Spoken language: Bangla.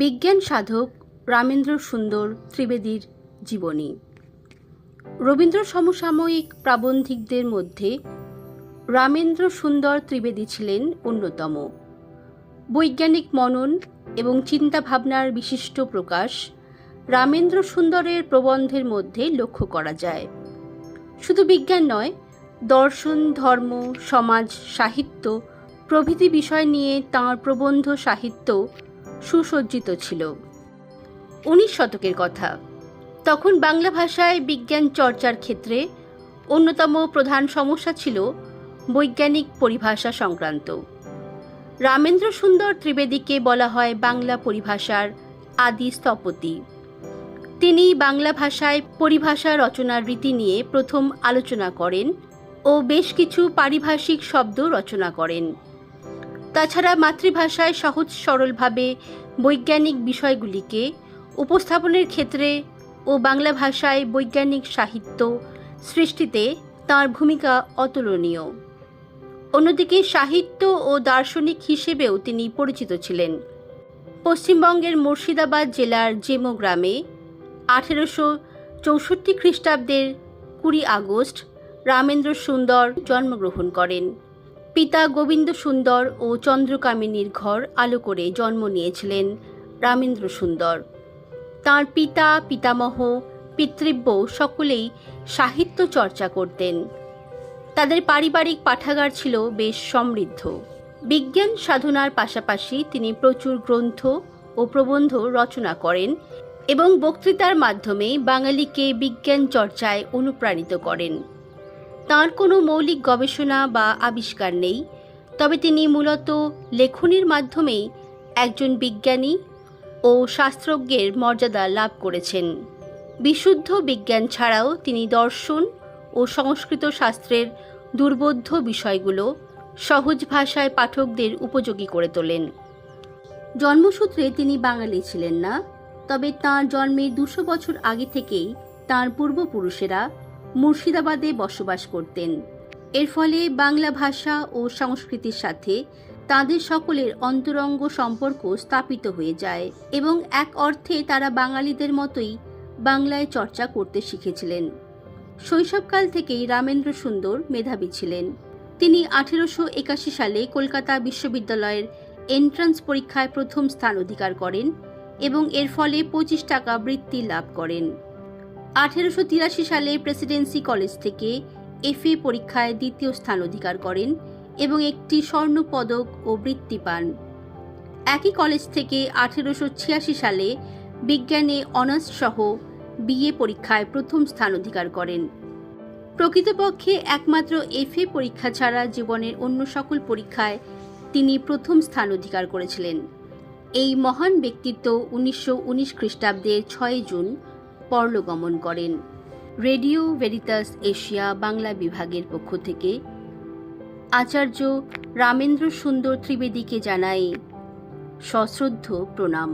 বিজ্ঞান সাধক রামেন্দ্র সুন্দর ত্রিবেদীর জীবনী। রবীন্দ্র সমসাময়িক প্রাবন্ধিকদের মধ্যে রামেন্দ্র সুন্দর ত্রিবেদী ছিলেন অন্যতম। বৈজ্ঞানিক মনন এবং চিন্তাভাবনার বিশিষ্ট প্রকাশ রামেন্দ্র সুন্দরের প্রবন্ধের মধ্যে লক্ষ্য করা যায়। শুধু বিজ্ঞান নয়, দর্শন, ধর্ম, সমাজ, সাহিত্য প্রভৃতি বিষয় নিয়ে তাঁর প্রবন্ধ সাহিত্য সুসজ্জিত ছিল। উনিশ শতকের কথা। তখন বাংলা ভাষায় বিজ্ঞান চর্চার ক্ষেত্রে অন্যতম প্রধান সমস্যা ছিল বৈজ্ঞানিক পরিভাষা সংক্রান্ত। রামেন্দ্র সুন্দর ত্রিবেদীকে বলা হয় বাংলা পরিভাষার আদি স্থপতি। তিনি বাংলা ভাষায় পরিভাষা রচনার রীতি নিয়ে প্রথম আলোচনা করেন ও বেশ কিছু পারিভাষিক শব্দ রচনা করেন। তাছাড়া মাতৃভাষায় সহজ সরলভাবে বৈজ্ঞানিক বিষয়গুলিকে উপস্থাপনের ক্ষেত্রে ও বাংলা ভাষায় বৈজ্ঞানিক সাহিত্য সৃষ্টিতে তার ভূমিকা অতুলনীয়। অন্যদিকে সাহিত্য ও দার্শনিক হিসেবেও তিনি পরিচিত ছিলেন। পশ্চিমবঙ্গের মুর্শিদাবাদ জেলার জেমো গ্রামে আঠেরোশো চৌষট্টি খ্রিস্টাব্দের কুড়ি আগস্ট রামেন্দ্র সুন্দর জন্মগ্রহণ করেন। পিতা গোবিন্দ সুন্দর ও চন্দ্রকামিনীর ঘর আলো করে জন্ম নিয়েছিলেন রামেন্দ্র সুন্দর। তাঁর পিতা, পিতামহ, পিতৃব্য সকলেই সাহিত্য চর্চা করতেন। তাদের পারিবারিক পাঠাগার ছিল বেশ সমৃদ্ধ। বিজ্ঞান সাধনার পাশাপাশি তিনি প্রচুর গ্রন্থ ও প্রবন্ধ রচনা করেন এবং বক্তৃতার মাধ্যমে বাঙালিকে বিজ্ঞান চর্চায় অনুপ্রাণিত করেন। তাঁর কোনো মৌলিক গবেষণা বা আবিষ্কার নেই, তবে তিনি মূলত লেখনির মাধ্যমেই একজন বিজ্ঞানী ও শাস্ত্রজ্ঞের মর্যাদা লাভ করেছেন। বিশুদ্ধ বিজ্ঞান ছাড়াও তিনি দর্শন ও সংস্কৃত শাস্ত্রের দুর্বোধ্য বিষয়গুলো সহজ ভাষায় পাঠকদের উপযোগী করে তোলেন। জন্মসূত্রে তিনি বাঙালি ছিলেন না, তবে তাঁর জন্মের দুশো বছর আগে থেকেই তাঁর পূর্বপুরুষেরা মুর্শিদাবাদে বসবাস করতেন। এর ফলে বাংলা ভাষা ও সংস্কৃতির সাথে তাদের সকলের অন্তরঙ্গ সম্পর্ক স্থাপিত হয়ে যায় এবং এক অর্থে তারা বাঙালিদের মতোই বাংলায় চর্চা করতে শিখেছিলেন। শৈশবকাল থেকেই রামেন্দ্র সুন্দর মেধাবী ছিলেন। তিনি আঠেরোশো একাশি সালে কলকাতা বিশ্ববিদ্যালয়ের এন্ট্রান্স পরীক্ষায় প্রথম স্থান অধিকার করেন এবং এর ফলে পঁচিশ টাকা বৃত্তি লাভ করেন। আঠেরোশো তিরাশি সালে প্রেসিডেন্সি কলেজ থেকে এফএ পরীক্ষায় দ্বিতীয় স্থান অধিকার করেন এবং একটি স্বর্ণ পদক ও বৃত্তি পান। একই কলেজ থেকে আঠেরোশো ছিয়াশি সালে বিজ্ঞানে অনার্স সহ বিএ পরীক্ষায় প্রথম স্থান অধিকার করেন। প্রকৃতপক্ষে একমাত্র এফএ পরীক্ষা ছাড়া জীবনের অন্য সকল পরীক্ষায় তিনি প্রথম স্থান অধিকার করেছিলেন। এই মহান ব্যক্তিত্ব উনিশশো উনিশ খ্রিস্টাব্দের ছয় জুন পরলোগমন করেন। রেডিও ভেরিতাস এশিয়া বাংলা বিভাগের পক্ষ থেকে। আচার্য রামেন্দ্র সুন্দর ত্রিবেদীকে জানাই সশ্রদ্ধ প্রণাম।